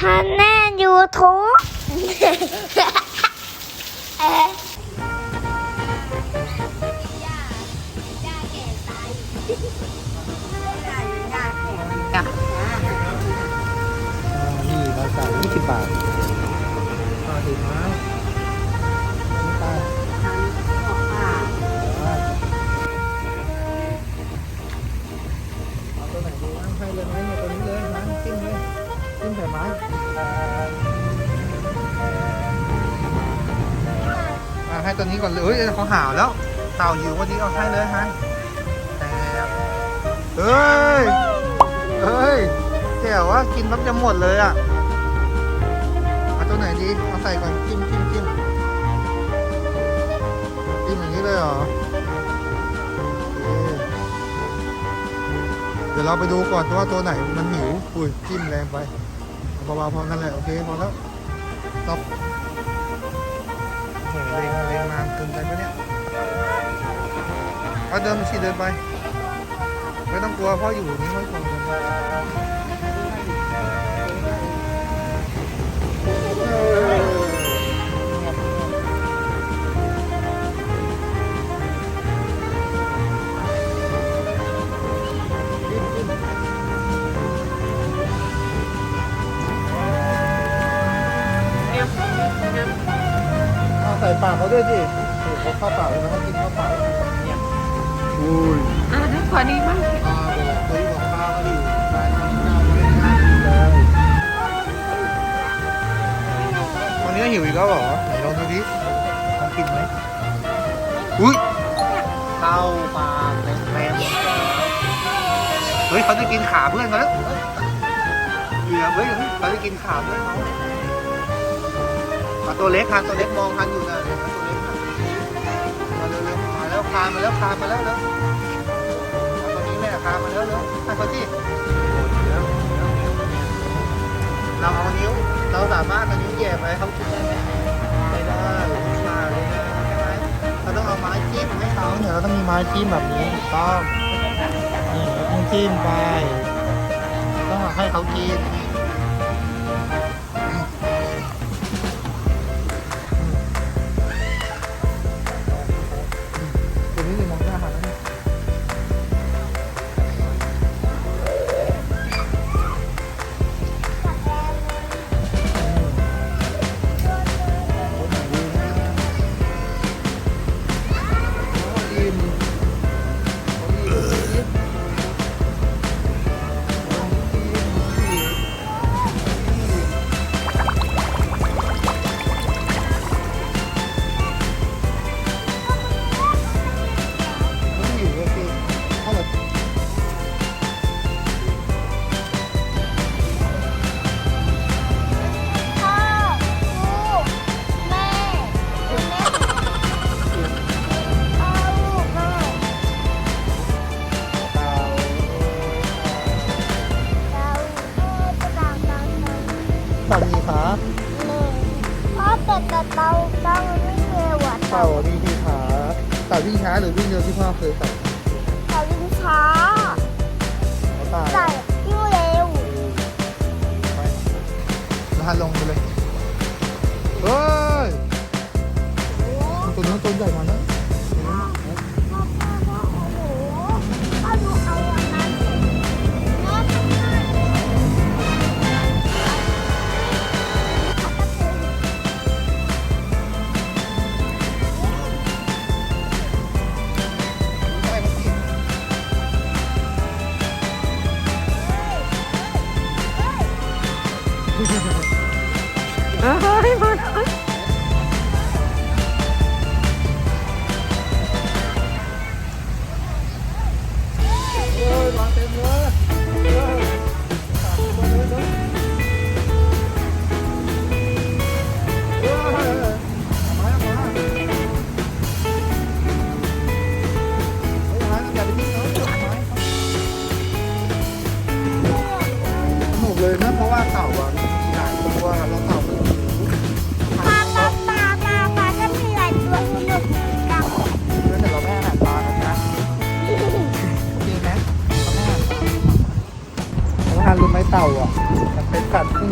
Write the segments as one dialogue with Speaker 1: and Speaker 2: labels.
Speaker 1: ฮันแน่ยูทูบเอ๊ะ
Speaker 2: จ้ะ
Speaker 3: นี่เราจ่ายยี่สิบบาท ตัวนี้ก่อนเลยเฮ้ยเขาหาวแล้ว เต่าอยู่วันนี้เอาให้เลยฮะแต่เฮ้ยเฮ้ยแจ๋วว่ากินปั๊บจะหมดเลยอะเอาตัวไหนดีเอาใส่ก่อนจิ้มจิ้มจิ้มจิ้มอย่างนี้เลยเหรอเดี๋ยวเราไปดูก่อนว่าตัวไหนมันหิวอุ้ยจิ้มแรงไปเอาเบาๆพอนั่นแหละโอเคพอแล้วตบ โหเล็งเล็งนานเกินไปปะเนี่ยเอาเดินไปสิเดินไป ไม่ต้องกลัวพ่ออยู่นี่ไม่กลัว ใส่ปากเขาด้วยสิโอ้โหเขาเข้าปากเลยนะเขากินเข้าปากอุ้ย
Speaker 2: อะพอดีมั้ง
Speaker 3: ป้าบอกเคยบอกป้าก็อยู่ป้าทำข้าวไม่ได้เลยวันนี้หิวอีกแล้วเหรอไหนลองดูดิลองกินไหมอุ้ยเข้าปากเต็มเต็มเฮ้ยเขาจะกินขาเพื่อนเขาแล้วเหลือเฮ้ยเขาจะกินขาเพื่อนเขาาตัวเล็กคันตัวเล็กมองคันอยู่นะตัวเล็กมาเร็วๆมาแล้วคานมาแล้วคานมาแล้วเร็วเอาตัวนี้แม่พามาแล้วเร็วให้เขาที่เราเอานิ้วเราสามารถเอานิ้วแหย่ไปเขากินได้ไหมไม่ได้มาเลยนะใช่ไหมเราต้องเอาไม้จิ้มให้เขาเนี่ยเราต้องมีไม้จิ้มแบบนี้ถูกต้องนี่เราต้องจิ้มไปต้องให้เขากิน ตา
Speaker 1: ต้องไม่เร็วอะ
Speaker 3: เต่าดีดีครับเต่าวิ่งช้าหรือวิ่งเร็วที่พ่อเคยใส่
Speaker 1: เตาวิ่งช้า
Speaker 3: เต่า
Speaker 1: ใส่วิ่งเร็ว
Speaker 3: ไปแล้วหันลงไปเลยเฮ้ยตัวนี้ตัวใหญ่มาแล้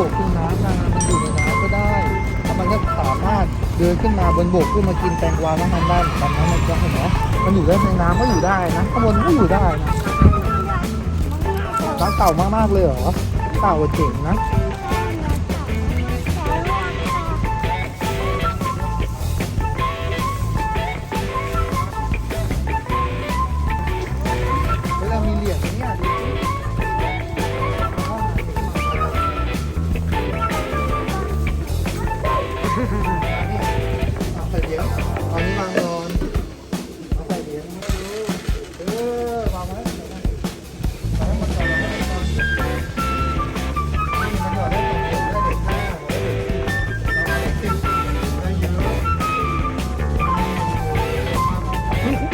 Speaker 1: บ
Speaker 3: กขึ้นน้ำนะมันอยู่ในน้ำก็ได้แล้วมันก็สามารถเดินขึ้นมาบนบกเพื่อมากินแตงกวาของมันได้ตอนนั้นมันจะเห็นไหมมันอยู่ได้ในน้ำก็อยู่ได้นะข้างบนก็อยู่ได้นะร้านเก่ามากๆเลยเหรอเก่าเจ๋งนะ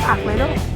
Speaker 3: ผักเล
Speaker 2: ยลูก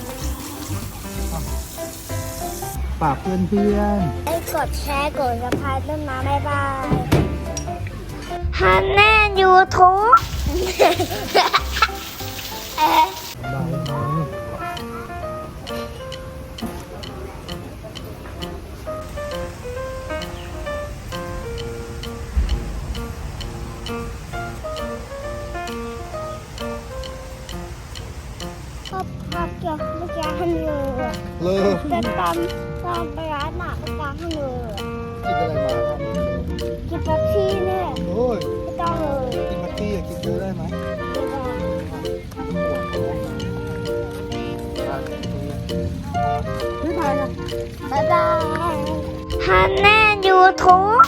Speaker 3: เพื่อน
Speaker 1: ไอ้กดแชร์กดสะพายต้นน้ำบ๊ายบายฮันแน่ยูทูบเอ๊ะ
Speaker 3: บายบาย
Speaker 1: พอพอเกี่ยวเมื่อกี้ฮันเลย
Speaker 3: เลิก
Speaker 1: แต่ตอน ตอนไปร้านหนักเมื่อกี้ฮันเลย
Speaker 3: กินอะไรมาครับ
Speaker 1: กินแป๊บซี่เนี่ย
Speaker 3: โอ้ย
Speaker 1: ไม่ต้องเลย
Speaker 3: กินมัตตี้อะกินเยอะได้ไหม
Speaker 1: ไม่ต้อง
Speaker 2: ไม่ไปหรอก
Speaker 1: บ๊ายบายฮันแน่ยูทูบ